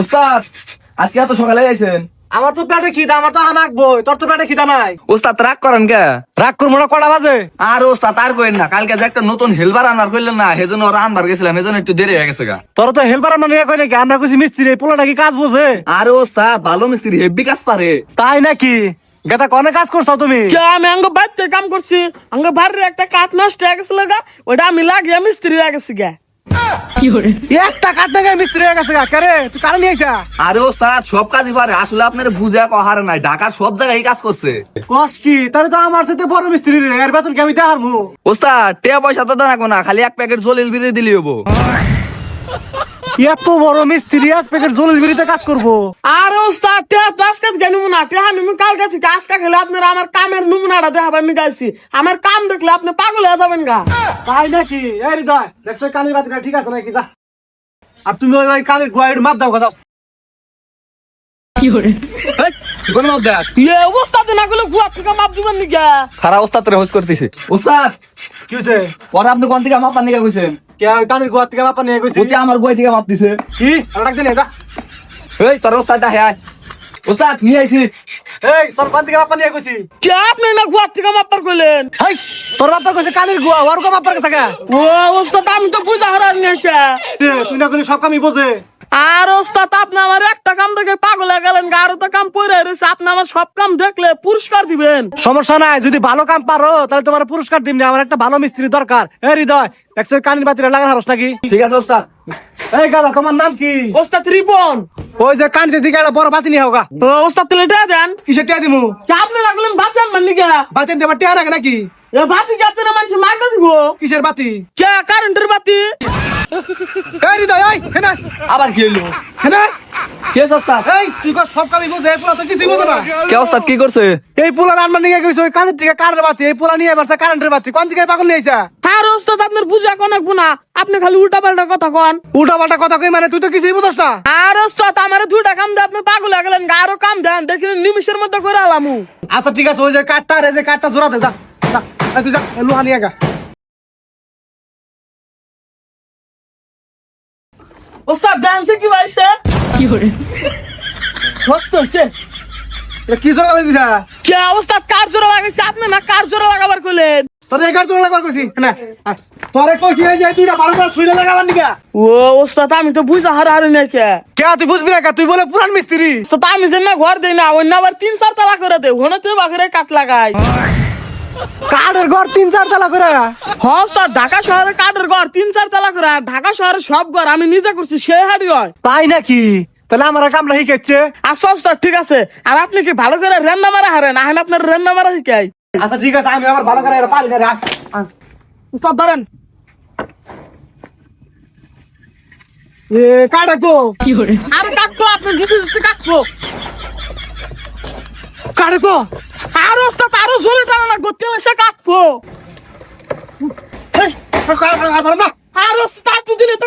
উস্তাদ আজকে এত সকালে আইছেন। আমার তো পেটে খিদা আমার তো হানাক বই তোর তো পেটে খিদা নাই। উস্তাদ রাগ করেন কে? রাগ করব না কটা বাজে? আর ওস্তাদ আর কইন না কালকে যে একটা নতুন হেলবার আনার করলেন না ওরা আনবার গেছিলাম সেজন্য একটু দেরি হয়ে গেছে গা। তোর তো হেল্পার মানে কই নাকি? আমরা কইছি মিস্ত্রি পোলাটা কি কাজ বোঝে? আর ওস্তাদ ভালো মিস্ত্রি হেভি কাজ পারে। তাই নাকি? গেতা কনে কাজ করছ তুমি? কে আমি আঙ্গ বাড়িতে কাম করছি? আঙ্গ বাড়ির একটা কাঠ নষ্ট হয়ে গেছিল গা ওটা আমি লাগিয়ে মিস্ত্রি হয়ে গেছি গা। একটা কাট না মিস্ত্রি হয়ে গেছে কে রে? তুই কারণ নিয়ে আইসা? আরে ওস্তাদ সব কাজই পারে। আসলে আপনার বুঝে কহার নাই। ঢাকার সব জায়গায় কাজ করছে। কস কি? তাহলে তো আমার সাথে বড় মিস্ত্রি রে এর বেতন কি আমি দেখারমু ওস্তাদ টিয়া পয়সা তো দেনা না খালি এক প্যাকেট জলিল বিড়ি দিলি হব। এত বড় মিস্ত্রি এক প্যাকেট জলিল বিড়িতে কাজ করব। আর ওস্তাদ তো আজকে থেকে নমুনা টেহা নিমু কালকে থেকে আজকে খেলে আপনারা আমার কামের নমুনাটা দেখাবেন নি গাইছি। আমার কাম দেখলে আপনি পাগল হয়ে যাবেন গা। তাই নাকি? এই হৃদয় দেখছ কানের বাতিটা ঠিক আছে নাকি? যা। আর তুমি ওই ওই কানের গোয়াইড মাপ দাও কথা। কোন মাপ দেখ ইয়ে অবস্থা না গুলো গুয়া থেকে মাপ দিবেন নি গা। খারাপ ওস্তাদ রে হোস করতেছে। ওস্তাদ কি হয়েছে পরে আপনি কোন থেকে মাপ নিয়ে কইছেন কে ওই কানের গোয়া থেকে মাপা নিয়ে গেছি? ওতে আমার বই থেকে মাপ দিছে। কি? আর ডাক দিনে যা। এই তোর ওস্তাদ হ্যাঁ ওস্তাদ নিয়ে আইছি। এই তোর কান থেকে মাপা নিয়ে গেছি। কে আপনি না গুয়া থেকে মাপার কইলেন হাই তোর বাপার কাছে কানের গোয়া ওর গো বাপার কাছে কা? ও ওস্তাদ আমি তো বুঝা হারান নি তুই না করি সব কামই বোঝে? আর ওস্তাদ আপনি আমার একটা কাম দেখে পাগল হয়ে গেলেন আরও তো কাম পড়ে রয়েছে আপনি আমার সব কাম দেখলে পুরস্কার দিবেন। সমস্যা নাই যদি ভালো কাম পারো তাহলে তোমার পুরস্কার দিমনি আমার একটা ভালো মিস্ত্রি দরকার। এ হৃদয় কানের বাতিটা লাগান হারস নাকি? ঠিক আছে ওস্তাদ। এই গাদা তোমার নাম কি? ওস্তাদ রিপন। ওই যে কানতে দিকে একটা বড় বাতি নিয়ে হোগা ওস্তাদ তেলে টা দেন। কিসের টিয়া দিমু? কে আপনি লাগলেন বাতেন মানলি গা বাতি দেবার টিয়া রাখে নাকি? এ বাতি যাতে না মানুষ মাগনা দিব? কিসের বাতি? কে কারেন্টের বাতি। এই হৃদয় এই হেনা। আবার কি হইল? হেনা। কে ওস্তাদ? এই তুই কর সব কামই বোঝে এই পোলা তো কিছুই বোঝে না। কে ওস্তাদ কি করছে? এই পোলা রান্না নিয়ে গেছে ওই কানের থেকে কারেন্টের বাতি এই পোলা নিয়ে এবার কারেন্টের বাতি। কোন দিকে পাগল নিয়ে আইসা আর ওস্তাদ আপনার বুঝা কোন না। আপনি খালি উল্টা পাল্টা কথা কন। উল্টা পাল্টা কথা কই মানে তুই তো কিছুই বুঝস না। আর ওস্তাদ আমার দুইটা কাম দিয়ে আপনি পাগল হয়ে গেলেন গা। আরও কাম দেন দেখি নিমিশের মধ্যে করে আলামু। আচ্ছা ঠিক আছে ওই যে কাঠটা আর এই যে কাঠটা জোড়াতে যা যা, তুই যা লোহা নিয়ে গা। ওস্তাদ ডান্সে কি হয়েছে কি করে? সত্য হইছে? কি জোড়া লাগি দিছা কে ওস্তাদ কার জোড়া লাগাইছে আপনি না কার জোড়া লাগাবার কইলেন? তোর এগার জোড়া লাগবার কইছি? না তোরে কই কি যে তুই না শুইলে লাগাবার নিকা? ও ওস্তাদ আমি তো বুঝা হারা হারি নাই কে। কে তুই বুঝবি না কে? তুই বলে পুরান মিস্ত্রি। ওস্তাদ আমি যে না ঘর দেই না অন্য আবার তিন চার তালা করে দে ওখানে তো বাঘরে কাট লাগাই কাঠের ঘর তিন চার তলা করে। ঢাকা শহরে কাঠের ঘর তিন চার তালা করে। ঢাকা শহরে সব ঘর আমি নিজে করছি সে হারি হয়। তাই নাকি? তাহলে আমার শিখাচ্ছে। আচ্ছা ওস্তাদ ঠিক আছে। আর আপনি কি ভালো করে রেন্না মারা হারেন? আহেন আপনার রেন্না মারা শিখাই। আচ্ছা ঠিক আছে আমি আবার ভালো করে এটা পারি না আয়। ধরেন। এ আর আপনি দিতে দিতে ওস্তাদ আরও জোরে করতে এসে কাটবো না আর ওস্তাদ তুই দিলে তো